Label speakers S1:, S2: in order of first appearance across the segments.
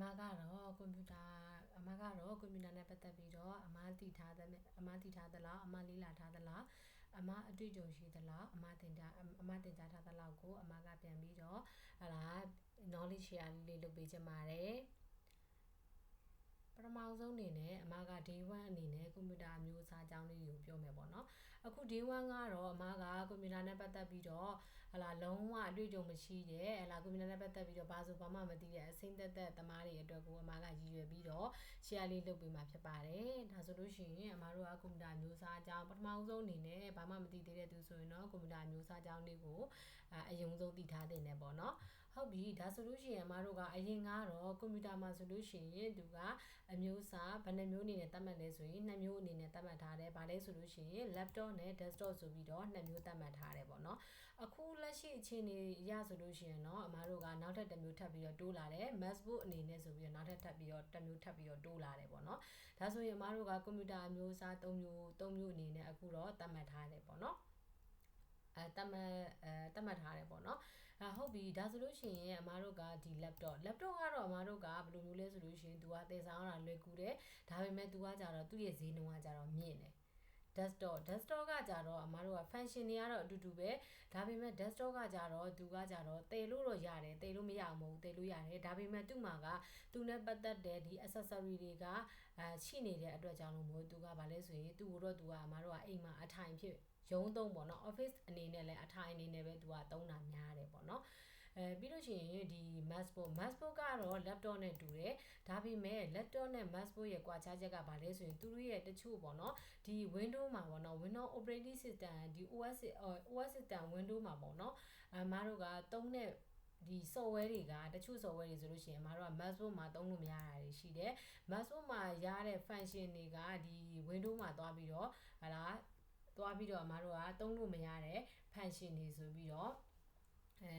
S1: လုံးပဲမင်္ဂလာပါအမကတော့ကွန်ပျူတာအမကတော့ကွန်ပျူတာနဲ့ပတ်သက်ပြီးတော့အမသိထားတဲ့အမသိထားသလားအမလေ့လာထားသလားအမအတွေ့အကြုံရှိသလားအမသင်ကြားအမသင်ကြားထားသလောက်ကိုအမကပြန်ပြီးတော့ဟလာ knowledge share လေးလုပ်ပေးချင်ပါတယ်ပထမဆုံးအနေနဲ့အမက day 1အနေနဲ့ကွန်ပျူတာအမျိုးအစားအကြောင်းလေးကိုပြောမယ်ပေါ့နော်အခု day 1ကတော့အမကကွန်ပျူတာနဲ့ပတ်သက်ပြီးတော့ ဟလာလုံးဝအတွေ့အကြုံမရှိတဲ့ဟလာကွန်ပျူတာနဲ့ပတ်သက်ပြီးတော့ဘာဆိုဘာမှမသိတဲ့အစိမ့်သက်သက်သမားတွေအတွက်ကိုအမကရည်ရွယ်ပြီးတော့ share လေးလုပ်ပေးမှာဖြစ်ပါတယ်ဒါဆိုလို့ရှိရင်အမတို့ကကွန်ပျူတာအမျိုးအစားအကြောင်းပထမဆုံးအနေနဲ့ဘာမှမသိသေးတဲ့သူဆိုရင်တော့ကွန်ပျူတာအမျိုးအစားအကြောင်းလေးကိုအယုံဆုံးသိထားတဲ့နယ်ပေါ့နော်ဟုတ်ပြီဒါဆိုလို့ရှိရင်အမတို့ကအရင်ကတော့ကွန်ပျူတာမှာဆိုလို့ရှိရင်သူကအမျိုးအစားဘယ်နှမျိုးအနေနဲ့သတ်မှတ်လဲဆိုရင်နှစ်မျိုးအနေနဲ့သတ်မှတ်ထားတယ်။ဘာလဲဆိုလို့ရှိရင် laptop နဲ့ desktop ဆိုပြီးတော့နှစ်မျိုးသတ်မှတ်ထားတယ်ပေါ့နော်။ အခုလက်ရှိအခြေအနေရဆိုလို့ရှိရင်တော့အမားတို့ကနောက်ထပ်တစ်မျိုးထပ်ပြီးတော့တိုးလာတယ်။ MacBook အနေနဲ့ဆိုပြီးတော့နောက်ထပ်ထပ်ပြီးတော့တစ်မျိုးထပ်ပြီးတော့တိုးလာတယ်ပေါ့နော်။ဒါဆိုရင်အမားတို့ကကွန်ပျူတာအမျိုးအစား၃မျိုး၃မျိုးအနေနဲ့အခုတော့သတ်မှတ်ထားတယ်ပေါ့နော်။အဲတတ်မှတ်အဲတတ်မှတ်ထားတယ်ပေါ့နော်အဲဟုတ်ပြီဒါဆိုလို့ရှိရင်အမားတို့ကဒီ laptop laptop ကတော့အမားတို့ကဘယ်လိုမျိုးလဲဆိုလို့ရှိရင် तू ကသင်ဆောင်ရတာလွယ်ကူတယ်ဒါပေမဲ့ तू ကကြတော့သူ့ရဲ့ဈေးနှုန်းကကြတော့မြင့်တယ် desktop desktop ကကြတော့အမားတို့က function တွေကတော့အတူတူပဲဒါပေမဲ့ desktop ကကြတော့သူကကြတော့တည်လို့တော့ရတယ်တည်လို့မရအောင်မဟုတ်တည်လို့ရတယ်ဒါပေမဲ့သူ့မှာကသူနဲ့ပတ်သက်တဲ့ဒီ accessory တွေကအဲရှိနေတဲ့အတွက်ကြောင့်လို့မို့သူကဗာလဲဆိုရင်သူ့ကိုတော့သူကအမားတို့ကအိမ်မှာအထိုင်ဖြစ်ရုံးသုံးပေါ့နော် office အနေနဲ့လည်းအထိုင်အနေနဲ့ပဲသူကသုံးတာများတယ်ပေါ့နော် အဲပြီးလို့ရှိရင်ဒီ MacBook MacBook ကတော့ laptop နဲ့တူတယ်ဒါပေမဲ့ laptop နဲ့ MacBook ရဲ့ကွာခြားချက်ကဘာလဲဆိုရင်သူတို့ရဲ့တချို့ပေါ့နော်ဒီ Windows မှာပေါ့နော် Windows operating system ဒီ OS OS system Windows မှာပေါ့နော်အမားတို့ကသုံးတဲ့ဒီ software တွေကတချို့ software တွေဆိုလို့ရှိရင်အမတို့က MacBook မှာသုံးလို့မရတာတွေရှိတယ် MacBook မှာရတဲ့ function တွေကဒီ Windows မှာသွားပြီးတော့ဟလာသွားပြီးတော့အမတို့ကသုံးလို့မရတဲ့ function တွေဆိုပြီးတော့အဲ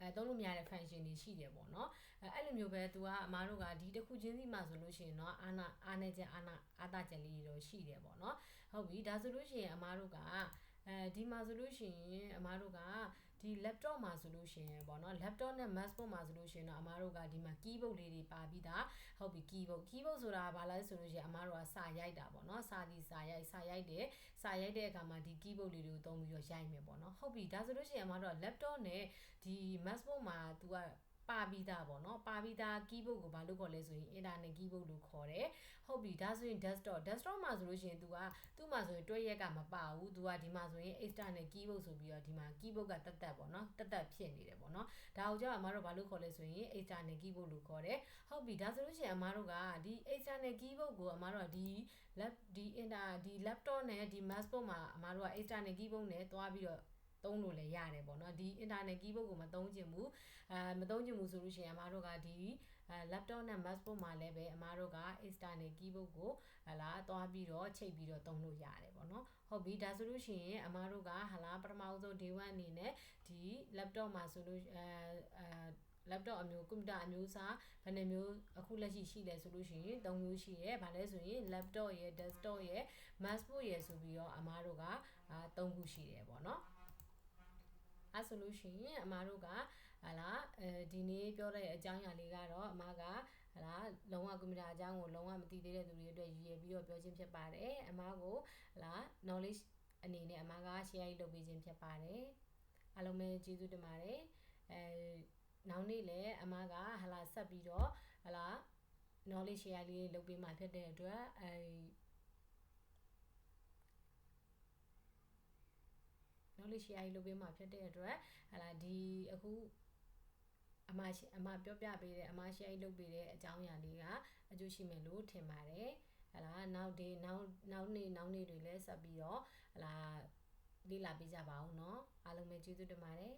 S1: အဲသုံးလို့မရတဲ့ function တွေရှိတယ်ပေါ့နော်အဲအဲ့လိုမျိုးပဲ तू ကအမားတို့ကဒီတစ်ခုချင်းစီမှာဆိုလို့ရှိရင်တော့အာနာအာနေချက်အာနာအာတာချက်လေးတွေတော့ရှိတယ်ပေါ့နော်ဟုတ်ပြီဒါဆိုလို့ရှိရင်အမားတို့က အဲဒီမှာဆိုလို့ရှိရင်အမားတို့ကဒီ laptop မှာဆိုလို့ရှိရင်ပေါ့နော် laptop နဲ့ MacBook မှာဆိုလို့ရှိရင်တော့အမားတို့ကဒီမှာ keyboard လေးတွေပါပြီးသားဟုတ်ပြီ keyboard keyboard ဆိုတာဘာလဲဆိုလို့ရှိရင်အမားတို့ကစာရိုက်တာပေါ့နော်စာဒီစာရိုက်စာရိုက်တယ်စာရိုက်တဲ့အခါမှာဒီ keyboard လေးတွေကိုသုံးပြီးတော့ရိုက်မယ်ပေါ့နော်ဟုတ်ပြီဒါဆိုလို့ရှိရင်အမားတို့က laptop နဲ့ဒီ MacBook မှာ तू က ပါပြီးသားပေါ့နော်ပါပြီးသား keyboard ကိုဘာလို့ခေါ်လဲဆိုရင် internet keyboard လို့ခေါ်တယ်ဟုတ်ပြီဒါဆိုရင် desktop desktop မှာဆိုလို့ရှိရင် तू ကသူ့မှာဆိုရင်တွဲရက်ကမပါဘူး तू ကဒီမှာဆိုရင် external keyboard ဆိုပြီးတော့ဒီမှာ keyboard ကတက်တက်ပေါ့နော်တက်တက်ဖြစ်နေတယ်ပေါ့နော်ဒါကိုကြောင့်အမတို့ဘာလို့ခေါ်လဲဆိုရင် external keyboard လို့ခေါ်တယ်ဟုတ်ပြီဒါဆိုလို့ရှိရင်အမတို့ကဒီ external keyboard ကိုအမတို့ကဒီ lap ဒီ inter ဒီ laptop နဲ့ဒီ macbook မှာအမတို့က external keyboard နဲ့တွားပြီးတော့ သုံးလို့လည်းရတယ်ပေါ့နော်ဒီ internet keyboard ကိုမသုံးချင်ဘူးအဲမသုံးချင်ဘူးဆိုလို့ရှိရင်အမားတို့ကဒီအဲ laptop နဲ့ macbook မှာလည်းပဲအမားတို့က external keyboard ကိုဟလာသွားပြီးတော့ချိတ်ပြီးတော့သုံးလို့ရတယ်ပေါ့နော်ဟုတ်ပြီဒါဆိုလို့ရှိရင်အမားတို့ကဟလာပထမဆုံး day 1အနေနဲ့ဒီ laptop မှာဆိုလို့အဲအဲ laptop အမျိုးကွန်ပျူတာအမျိုးအစားဘယ်နှမျိုးအခုလက်ရှိရှိလဲဆိုလို့ရှိရင်၃မျိုးရှိရဲ။ဘာလဲဆိုရင် laptop ရယ် desktop ရယ် macbook ရယ်ဆိုပြီးတော့အမားတို့ကအာ၃ခုရှိတယ်ပေါ့နော် အဲဆိုလို့ရှိရင်အမတို့ကဟလာအဲဒီနေ့ပြောတဲ့အကြောင်းအရာလေးကတော့အမကဟလာလုံးဝကွန်ပျူတာအကြောင်းကိုလုံးဝမသိသေးတဲ့သူတွေအတွက်ရည်ရည်ပြီးတော့ပြောခြင်းဖြစ်ပါတယ်အမကိုဟလာ knowledge အနေနဲ့အမက share လုပ်ပေးခြင်းဖြစ်ပါတယ်အားလုံးပဲကျေးဇူးတင်ပါတယ်အဲနောက်နေ့လည်းအမကဟလာဆက်ပြီးတော့ဟလာ knowledge share လေးလုပ်ပေးမှဖြစ်တဲ့အတွက်အဲ နော်လေရှီယာကြီးလုပ်ပေးမှာဖြစ်တဲ့အတွက်ဟလာဒီအခုအမအမပြောပြပေးတဲ့အမရှီယာကြီးလုပ်ပေးတဲ့အကြောင်းအရာလေးကအကျိုးရှိမယ်လို့ထင်ပါတယ်ဟလာနောက်ဒီနောက်နောက်နေ့နောက်နေ့တွေလည်းဆက်ပြီးတော့ဟလာလေ့လာပေးကြပါဦးเนาะအားလုံးပဲကျေးဇူးတင်ပါတယ်